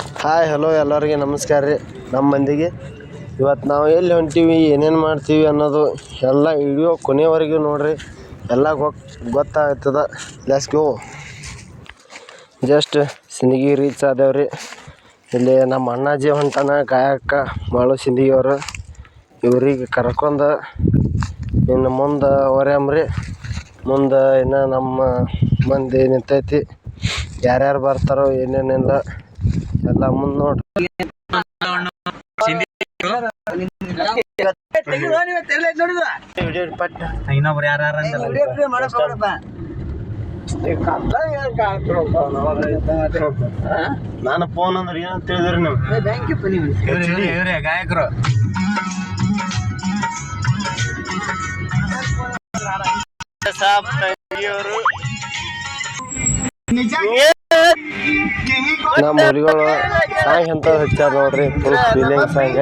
Hi hello ಎಲ್ಲರಿಗೆ ನಮಸ್ಕಾರ ರೀ. ನಮ್ಮ ಮಂದಿಗೆ. ಇವತ್ತು ನಾವು ಎಲ್ಲಿ ಹೊಂಟೀವಿ, ಏನೇನು ಮಾಡ್ತೀವಿ ಅನ್ನೋದು ಎಲ್ಲ ವಿಡಿಯೋ ಕೊನೆವರೆಗೂ ನೋಡಿರಿ. ಎಲ್ಲ ಗೊತ್ ಗೊತ್ತಾಗ್ತದ. Let's go just Sindagi reach ಆದೇವ್ರಿ. ಇಲ್ಲಿ ನಮ್ಮ ಅಣ್ಣಾಜಿ ಹೊಂಟನ ಗಾಯಕ ಮಾಳು ಸಿಂದಗಿಯವರು. ಇವರಿಗೆ ಇವ್ರಿಗೆ ಕರ್ಕೊಂಡು ಇನ್ನು ಮುಂದೆ ಹೊರ್ಯಾಮ್ರಿ ಮುಂದೆ ಇನ್ನು ನಮ್ಮ ಮಂದಿ ನಿಂತೈತಿ. ಯಾರ್ಯಾರು ಬರ್ತಾರೋ ಏನೇನಿಲ್ಲ. ಎಲ್ಲ ಮುಂದೆ ನೋಡ್ರಿ ಪಟ್ಟ ಇನ್ನೊಬ್ರು ಯಾರು ನಾನು ಫೋನ್ ಅಂದ್ರೆ ಏನಂತ ಹೇಳಿದ್ರಿ ನೀವು ಇವ್ರೆ ಗಾಯಕರು. ನಮ್ಮ ಮರಿಗಳು ಸಾಂಗ್ ಅಂತ ಹಚ್ಚಾರ ನೋಡ್ರಿ ಫುಲ್ ಫೀಲಿಂಗ್ ಸಾಂಗ್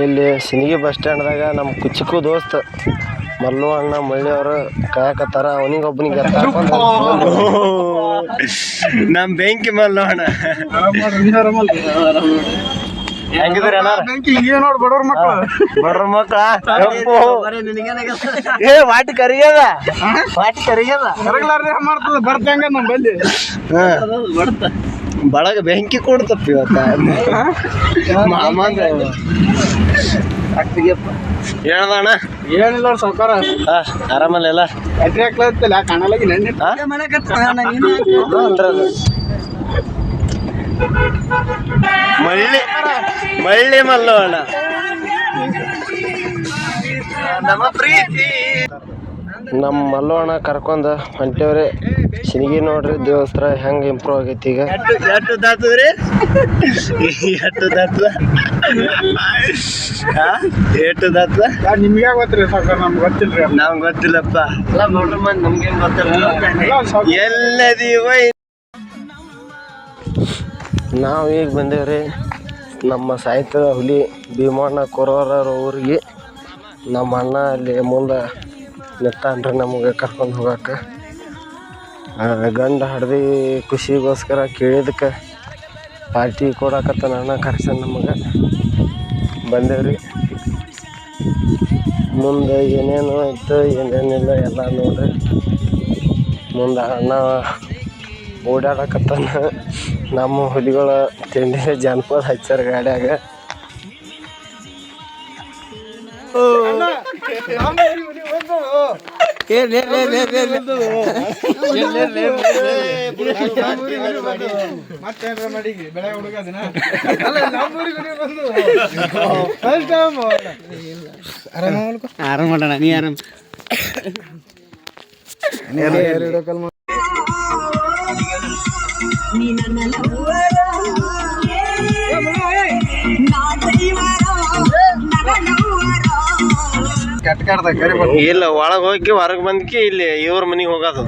ಇಲ್ಲಿ ಸಿನಿಗಿ ಬಸ್ ಸ್ಟ್ಯಾಂಡ್ದಾಗ ನಮ್ಮ ಕುಚ್ಚಿಕ್ಕು ದೋಸ್ತ್ ಮಲ್ಲು ಅಣ್ಣ ಮಳ್ಳಿ ಅವರು ಕಾಯಕತ್ತಾರ ಅವನಿಗೊಬ್ಬನಿಗೆ ನಮ್ ಬೆಂಕಿ ಮಲ್ಲು ಅಣ್ಣ ಹೆಂಗಿದ್ರಿ ಅಣ್ಣ ನೋಡ್ ಬಡವ್ರ ಮಕ್ಕಳು ಬಡ್ರ ಮಕ್ಕ ಕಪ್ಪು. ಏ ವಾಟಿ ಕರಿಯದ? ವಾಟಿ ಕರಿಯದ? ಕರಗಲಾರ್ದೆ ಮಾಡ್ತದ? ಬರ್ತಂಗ ನಮ್ ಬಲ್ಲಿ? ಬಳಗ ಬೆಂಕಿ ಕೊಡ್ತಪ್ಪ ಇವತ್ತ. ಹೇಳ್ದಣ್ಣ ಏನಿಲ್ಲ ಆರಾಮಲ್ಲ ಹಾಕ್ಲತ್ತಿಲ್ಲ ಕಾಣಲಾಗಿ ನೆನ್ನೆ. ಮಳ್ಳಿ ಮಳ್ಳಿ ಮಲ್ಲು ಅಣ್ಣ. ನಮ್ಮ ಪ್ರೀತಿ. ನಮ್ಮ ಮಲ್ಲು ಅಣ್ಣ ಕರ್ಕೊಂಡ್ ಹೊಂಟೇವ್ರಿ ಸಿನಿಗಿ ನೋಡ್ರಿ ದೇವಸ್ಥಾನ ಹೆಂಗ್ ಇಂಪ್ರೂವ್ ಆಗೈತಿ ಈಗ. ಎಟ್ಟು ದಾತದ್ರಿ ಎಟ್ಟು ದಾತದ ಎಟ್ಟು ದಾತದ ನಿಮ್ಗೆ ಗೊತ್ತಿರಿ ಸರ್ ನಮ್ಗೆ ಗೊತ್ತಿಲ್ರಿ ನಮ್ಗೆ ಗೊತ್ತಿಲ್ಲಪ್ಪ. ನಮ್ಗೆ ಎಲ್ಲ ಸಾವ್ಕಾರ ಎಲ್ಲದೀವ ನಾವು ಈಗ ಬಂದೇವ್ರಿ ನಮ್ಮ ಸಾಹಿತ್ಯದ ಹುಲಿ ಭೀಮಣ್ಣ ಕೊರೋರವ್ರ ಊರಿಗೆ. ನಮ್ಮ ಅಣ್ಣ ಅಲ್ಲಿ ಮುಂದೆ ನಿತ್ತಾನ್ರಿ ನಮಗೆ ಕರ್ಕೊಂಡು ಹೋಗಕ್ಕೆ ಗಂಡ ಹಡ್ದು ಖುಷಿಗೋಸ್ಕರ ಕೇಳಿದಕ್ಕೆ ಪಾರ್ಟಿ ಕೊಡಕತ್ತಾನ ಅಣ್ಣ ಕರ್ಸನ್ ನಮಗೆ. ಬಂದೇವ್ರಿ. ಮುಂದೆ ಏನೇನು ಇತ್ತು, ಏನೇನಿಲ್ಲ ಎಲ್ಲ ನೋಡ್ರಿ. ಮುಂದೆ ಅಣ್ಣ ಓಡಾಡಕತ್ತಾನ. ನಮ್ಮ ಹುಲಿಗಳ ತಿಂಡಿ ಜಾನಪದ ಹಚ್ಚಾರ ಗಾಡ್ಯಾಗ. ಮತ್ತೇನ್ರ ಮಾಡಿಗಿ ಬೆಳೆ ಹುಡುಗದಿನ ಅಲ್ಲ ನಮ್ಮೂರಿಗೆ ಬಂದು. ಫಸ್ಟ್ ಟೈಮ್ ಆರಾಮ ಆರಾಮ್ ಮಾಡೋಣ ನೀ ಆರಾಮ್. ಕರಿ ಇಲ್ಲ ಒಳಗೆ ಹೋಗಿ ಹೊರಗೆ ಬಂದ್ಕಿ ಇಲ್ಲಿ ಇವ್ರ ಮನೆಗೆ ಹೋಗೋದು.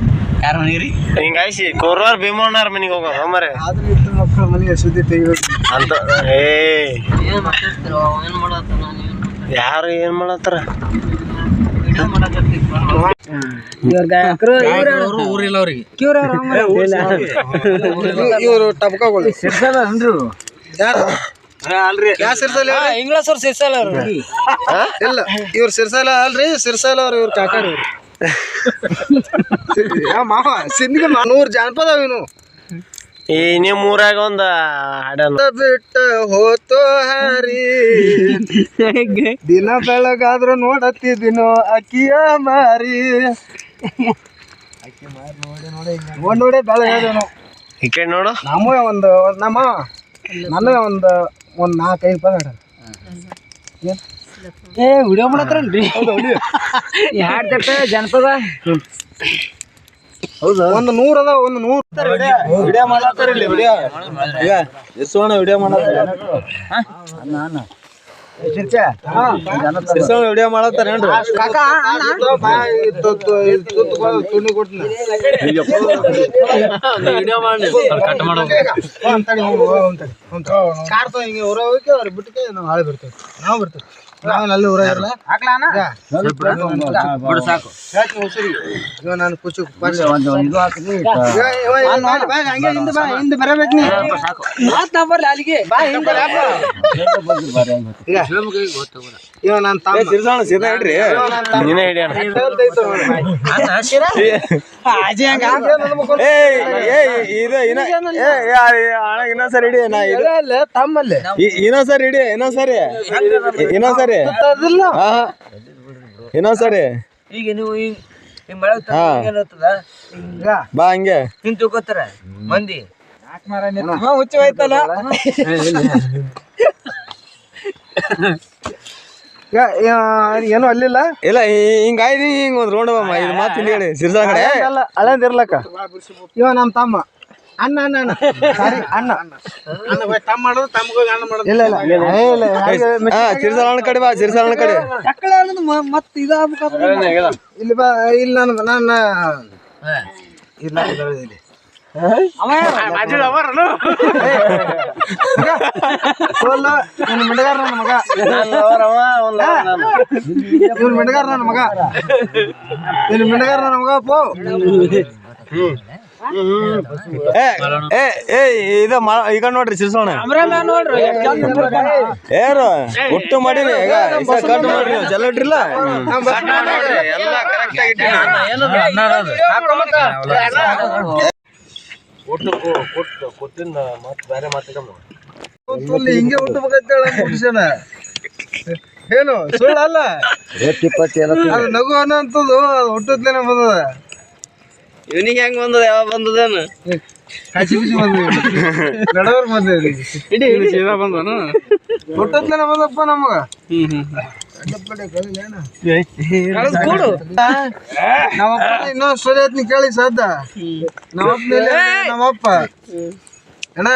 ಯಾರ ಮನೆಗ್ರಿ? ಹಿಂಗಾಯ್ಸಿ ಕೋರ್ವಾರ ಭೀಮಣ್ಣವ್ರ ಮನೆಗೆ ಹೋಗೋದು ಮರೆ ಆದ್ರೆ ಇಟ್ಟು ಮಕ್ಕಳ ಮನೆಗೆ ಸುದ್ದಿ ತೆಗಿಬೇಕು. ಅಂತ ಏ. ಯಾರು ಏನು ಮಾಡತ್ತಾರ? ಊರಿಲ್ಲ ಅವ್ರಿಗೆ ಇವರು ಟಬ್ಕಗಳು ಯಾರು? ಯಾ ಸಿರ್ಸಲ ಇಂಗ್ಲಾಸ್ ಅವ್ರು. ಸಿರ್ಸಲ್ಲ ಅವ್ರು ಇಲ್ಲ ಇವ್ರ ಸಿರ್ಸಾಲ ಅಲ್ರಿ ಸಿರ್ಸಾಲ ಅವ್ರ ಇವ್ರ ಕಾಕಾರ ಇವ್ರು ಮಾವ ಸಿಂಧಿಗೆ ನೂರ್ ಜಾನಪದ ಇವನು ಈ ನಿಮ್ಮ ಊರಾಗ ಒಂದು ಹಾಡಲ್ಲ ಬಿಟ್ಟ ಹೋತೋ ಹರಿ. ದಿನ ಬೆಳಗಾದ್ರೂ ನೋಡತ್ತಿದ್ದೀನೋ ಅಕ್ಕಿಯ ಮಾರಿ. ನೋಡಿ ನೋಡಿ ಬೆಳಗಾದ್ರು ಈ ಕಡೆ ನೋಡು. ನಮ್ಮ ಒಂದು ಒಂದ್ ನಮ್ಮ ನನ್ನ ಒಂದು ಒಂದು ನಾಲ್ಕೈದು ರೂಪಾಯಿ ಏ ವಿಡಿಯೋ ಮಾಡತ್ರನ್ರಿ ಹಾಡ್ ತಟ್ಟ ಜನಪದ? ಹೌದಾ? ಒಂದು ನೂರ ಅದ ಒಂದು ನೂರು. ವಿಡಿಯೋ ಮಾಡತ್ತಾರ ಇಲ್ಲಿ ವಿಡಿಯೋ. ಎಸೋಣ ವಿಡಿಯೋ ಮಾಡತ್ತಾರ? ವಿಡಿಯೋ ತುಣ್ಣಿ ಕೊಟ್ಟಿನ ಕಾಡ್ತಾವ ಹಿಂಗೆ ಊರ ಹೋಗಿ ಅವ್ರು ಬಿಟ್ಟಕ್ಕೆ ನಾವು ಹಾಳೆ ಬರ್ತೇವೆ ನಾವು ಬರ್ತೇವೆ ನಾವು ಅಲ್ಲಿ ಊರ ಇರಲ್ಲ ಬಿಡು ಸಾಕು ಇವ ನಾನು ಖುಷಿ ಹಿಂದೆ ಬರಬೇಕು ನೀ ಮಾತ್ ನಾ ಬರ್ಲಿ ಅಲ್ಲಿಗೆ. ಬಾ ಹಿಂದೆ. ಇವ ನಾನು ತಮ್ಮ. ಸೀದಾ ಹೇಳ್ರಿ ನೀನೇ ಹಿಡಿಯೋಣ ಅಜಿ ಹಂಗ ಇದು ಇನ್ನೊಂದ್ಸರಿ ಹಿಡಿ ನಾ ಇದು ತಮ್ಮಲ್ಲಿ. ಇನ್ನೊಂದ್ಸರಿ ಹಿಡಿ ಇನ್ನೊಂದ್ಸರಿ. ಇನ್ನೊಂದ್ಸರಿ. ಇನ್ನೊಂದ್ಸರಿ. ಈಗ ನೀವು ಈಗ ಬಾ ಹಂಗೆ. ನಿಂತು ಮಂದಿ. ಹುಚ್ಚು ಹೋಯ್ತಲ್ಲ. ಈಗ ಏನು ಅಲ್ಲಿಲ್ಲ? ಇಲ್ಲ ಹಿಂಗಾಯ್ತು ಹಿಂಗ್ ಒಂದ್ ರೋಡ್ ಬಮ್ಮ ಇದು ಮಾತು ಇಲ್ಲಿ ಹೇಳಿ ಸಿರ್ಸಾ ಕಡೆ. ಅಳಂದಿರ್ಲಕ್ಕ ಇವ ನಮ್ಮ ತಮ್ಮ. ಅಣ್ಣ ಅಣ್ಣ ಅಣ್ಣ. ಸಾರಿ ಅಣ್ಣ. ತಮ್ಮ ಮಾಡೋದು ತಮ್ಮಗೋಗಿ ಅಣ್ಣ ಮಾಡೋದು ಇಲ್ಲ ಇಲ್ಲ ಇಲ್ಲ ಹಾ ಸಿರ್ಸಾ ಅಣ್ಣ ಕಡೆ ಬಾ ಸಿರ್ಸಾ ಅಣ್ಣ ಕಡೆ ಮತ್ತೆ ಇದಾಗ್ಬೇಕು ಇಲ್ಲಿ ಬಾ ಇಲ್ಲಿ ನಾನು ನಾನು ಇಲ್ಲ ಇಲ್ಲಿ. ಮಿಂಡಗಾರ ನನ್ನ ಮಗ ಇವ್ನು ಮಿಂಡಗಾರ ನನ್ನ ಮಗ ಇವ್ನು ಮಿಂಡಗಾರ ನನ್ನ ಮಗ ಪೋ ಏ ಏ ಏ ಇದು ಮಾ ಈಗ ನೋಡ್ರಿ ಸಿರ್ಸೋಣ ಏರು ಒಟ್ಟು ಮಾಡಿರಿ ಈಗ ಕಟ್ ಮಾಡ್ರಿ ಜಲ ಇಟ್ರಿಲ್ಲ ಎಲ್ಲ ಕರೆಕ್ಟ್ ಫುಲ್ ಹಿಂಗೆ. ಹುಟ್ಟಬೇಕಂತೇಳ ಮನುಷ್ಯನ. ಏನು ಸುಳ್ಳಲ್ಲ ಅದು ನಗು ಅನ್ನೋಂಥದ್ದು ಅದು ಹುಟ್ಟದ್ಲೇನೆ ಬಂದದ. ಇವನಿಗೆ ಹೆಂಗ್ ಬಂದದ ಯಾವ ಬಂದದೇನು? ಹಸಿ ಬಿಸಿ ಬಂದ್ರಿ ನಡವರ್ ಬಂದ ಹುಟ್ಟದ್ಲೇನೆ ಬಂದಪ್ಪ ನಮಗ. ನಮ್ಮಪ್ಪ ಇನ್ನೊಂದು ಸ್ಟೋರಿ ಐತ್ನಿ ಕೇಳಿ ಸಾಧ್ಯ. ನಮ್ಮಪ್ಪ ನಮ್ಮಪ್ಪ ಅಣ್ಣ